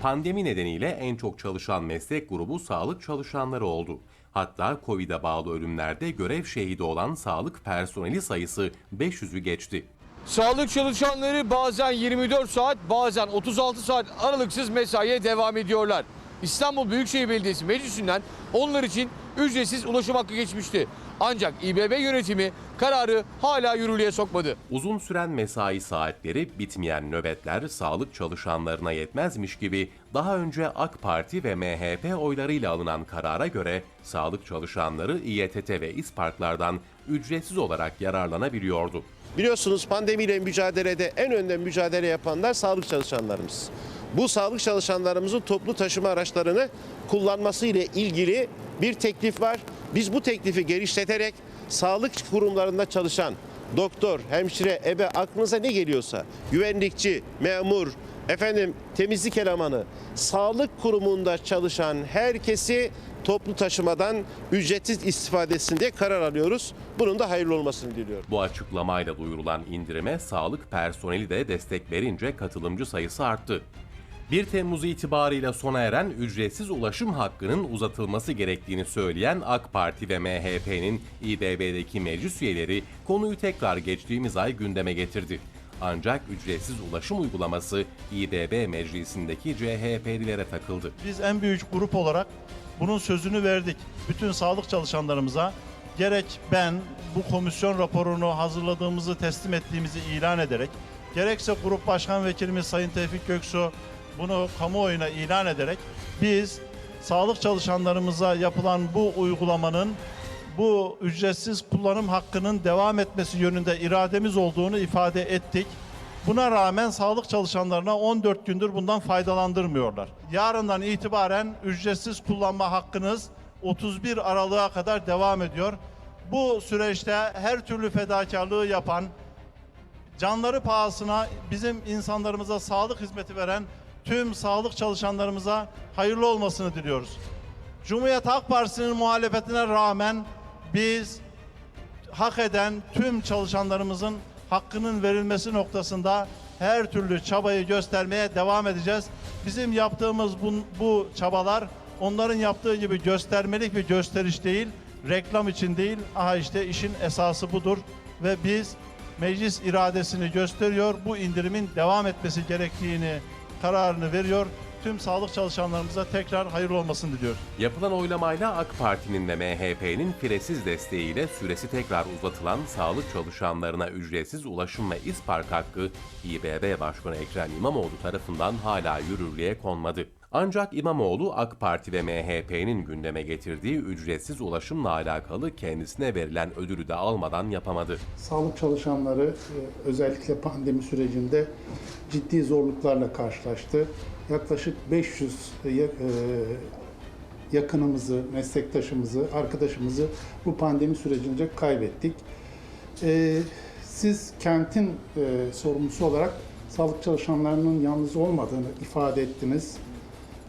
Pandemi nedeniyle en çok çalışan meslek grubu sağlık çalışanları oldu. Hatta Covid'e bağlı ölümlerde görev şehidi olan sağlık personeli sayısı 500'ü geçti. Sağlık çalışanları bazen 24 saat bazen 36 saat aralıksız mesaiye devam ediyorlar. İstanbul Büyükşehir Belediyesi meclisinden onlar için ücretsiz ulaşım hakkı geçmişti. Ancak İBB yönetimi kararı hala yürürlüğe sokmadı. Uzun süren mesai saatleri, bitmeyen nöbetler sağlık çalışanlarına yetmezmiş gibi daha önce AK Parti ve MHP oylarıyla alınan karara göre sağlık çalışanları İETT ve İSPARK'lardan ücretsiz olarak yararlanabiliyordu. Biliyorsunuz pandemiyle mücadelede en önden mücadele yapanlar sağlık çalışanlarımız. Bu sağlık çalışanlarımızın toplu taşıma araçlarını kullanması ile ilgili bir teklif var. Biz bu teklifi genişleterek sağlık kurumlarında çalışan doktor, hemşire, ebe aklınıza ne geliyorsa güvenlikçi, memur, efendim temizlik elemanı, sağlık kurumunda çalışan herkesi toplu taşımadan ücretsiz istifadesin diye karar alıyoruz. Bunun da hayırlı olmasını diliyorum. Bu açıklamayla duyurulan indirime sağlık personeli de destek verince katılımcı sayısı arttı. 1 Temmuz itibarıyla sona eren ücretsiz ulaşım hakkının uzatılması gerektiğini söyleyen AK Parti ve MHP'nin İBB'deki meclis üyeleri konuyu tekrar geçtiğimiz ay gündeme getirdi. Ancak ücretsiz ulaşım uygulaması İBB meclisindeki CHP'lilere takıldı. Biz en büyük grup olarak bunun sözünü verdik. Bütün sağlık çalışanlarımıza gerek ben bu komisyon raporunu hazırladığımızı teslim ettiğimizi ilan ederek gerekse grup başkan vekilimiz Sayın Tevfik Göksu bunu kamuoyuna ilan ederek biz sağlık çalışanlarımıza yapılan bu uygulamanın bu ücretsiz kullanım hakkının devam etmesi yönünde irademiz olduğunu ifade ettik. Buna rağmen sağlık çalışanlarına 14 gündür bundan faydalandırmıyorlar. Yarından itibaren ücretsiz kullanma hakkınız 31 Aralık'a kadar devam ediyor. Bu süreçte her türlü fedakarlığı yapan, canları pahasına bizim insanlarımıza sağlık hizmeti veren tüm sağlık çalışanlarımıza hayırlı olmasını diliyoruz. Cumhuriyet Halk Partisi'nin muhalefetine rağmen biz hak eden tüm çalışanlarımızın hakkının verilmesi noktasında her türlü çabayı göstermeye devam edeceğiz. Bizim yaptığımız bu, bu çabalar onların yaptığı gibi göstermelik bir gösteriş değil, reklam için değil. Aha işte işin esası budur ve biz meclis iradesini gösteriyor. Bu indirimin devam etmesi gerektiğini kararını veriyor. Tüm sağlık çalışanlarımıza tekrar hayırlı olmasını diliyoruz. Yapılan oylamayla AK Parti'nin ve MHP'nin firesiz desteğiyle süresi tekrar uzatılan sağlık çalışanlarına ücretsiz ulaşım ve ispark hakkı İBB Başkanı Ekrem İmamoğlu tarafından hala yürürlüğe konmadı. Ancak İmamoğlu AK Parti ve MHP'nin gündeme getirdiği ücretsiz ulaşımla alakalı kendisine verilen ödülü de almadan yapamadı. Sağlık çalışanları e, özellikle pandemi sürecinde ciddi zorluklarla karşılaştı. Yaklaşık 500 ya- e, yakınımızı, meslektaşımızı, arkadaşımızı bu pandemi sürecince kaybettik. E, Siz kentin e, sorumlusu olarak sağlık çalışanlarının yalnız olmadığını ifade ettiniz.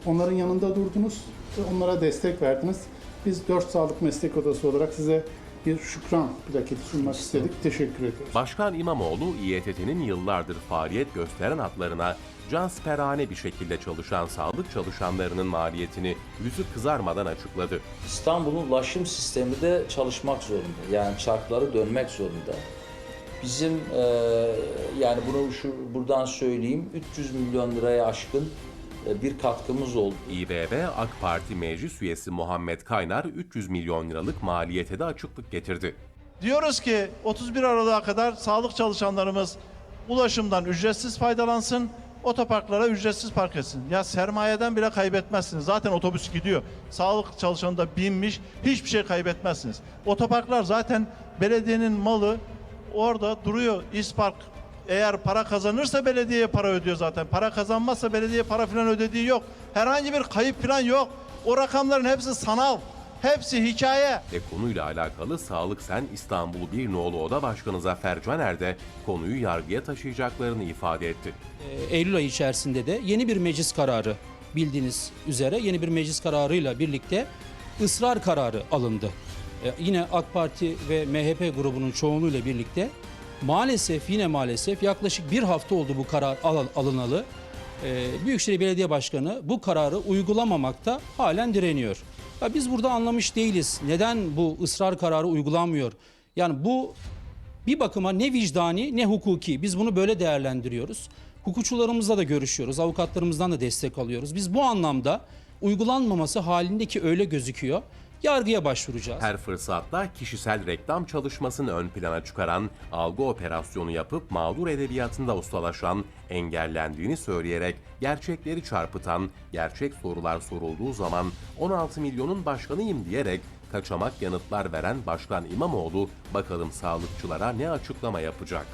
Onların yanında durdunuz ve onlara destek verdiniz. Biz 4 Sağlık Meslek Odası olarak size bir şükran plaketi sunmak istedik. Teşekkür ediyoruz. Başkan İmamoğlu, İETT'nin yıllardır faaliyet gösteren hatlarına cansperane bir şekilde çalışan sağlık çalışanlarının maliyetini yüzü kızarmadan açıkladı. İstanbul'un ulaşım sistemi de çalışmak zorunda. Yani çarkları dönmek zorunda. Bizim e, yani bunu şu buradan söyleyeyim 300 milyon liraya aşkın bir katkımız oldu. İBB AK Parti meclis üyesi Muhammed Kaynar 300 milyon liralık maliyete de açıklık getirdi. Diyoruz ki 31 Aralık'a kadar sağlık çalışanlarımız ulaşımdan ücretsiz faydalansın, otoparklara ücretsiz park etsin. Ya sermayeden bile kaybetmezsiniz. Zaten otobüs gidiyor. Sağlık çalışanı da binmiş, hiçbir şey kaybetmezsiniz. Otoparklar zaten belediyenin malı orada duruyor. İspark eğer para kazanırsa belediyeye para ödüyor zaten. Para kazanmazsa belediye para falan ödediği yok. Herhangi bir kayıp falan yok. O rakamların hepsi sanal. Hepsi hikaye. Ve konuyla alakalı Sağlık Sen İstanbul Bir Nolu Oda Başkanı Zafer Caner de konuyu yargıya taşıyacaklarını ifade etti. Ee, Eylül ayı içerisinde de yeni bir meclis kararı bildiğiniz üzere yeni bir meclis kararıyla birlikte ısrar kararı alındı. Ee, Yine AK Parti ve MHP grubunun çoğunluğuyla birlikte maalesef yine maalesef yaklaşık bir hafta oldu bu karar al- alınalı. e, Büyükşehir Belediye Başkanı bu kararı uygulamamakta halen direniyor. Ya biz burada anlamış değiliz. Neden bu ısrar kararı uygulanmıyor? Yani bu bir bakıma ne vicdani ne hukuki. Biz bunu böyle değerlendiriyoruz. Hukukçularımızla da görüşüyoruz. Avukatlarımızdan da destek alıyoruz. Biz bu anlamda uygulanmaması halindeki öyle gözüküyor. Yargıya başvuracağız. Her fırsatta kişisel reklam çalışmasını ön plana çıkaran, algı operasyonu yapıp mağdur edebiyatında ustalaşan, engellendiğini söyleyerek gerçekleri çarpıtan, gerçek sorular sorulduğu zaman 16 milyonun başkanıyım diyerek kaçamak yanıtlar veren Başkan İmamoğlu bakalım sağlıkçılara ne açıklama yapacak?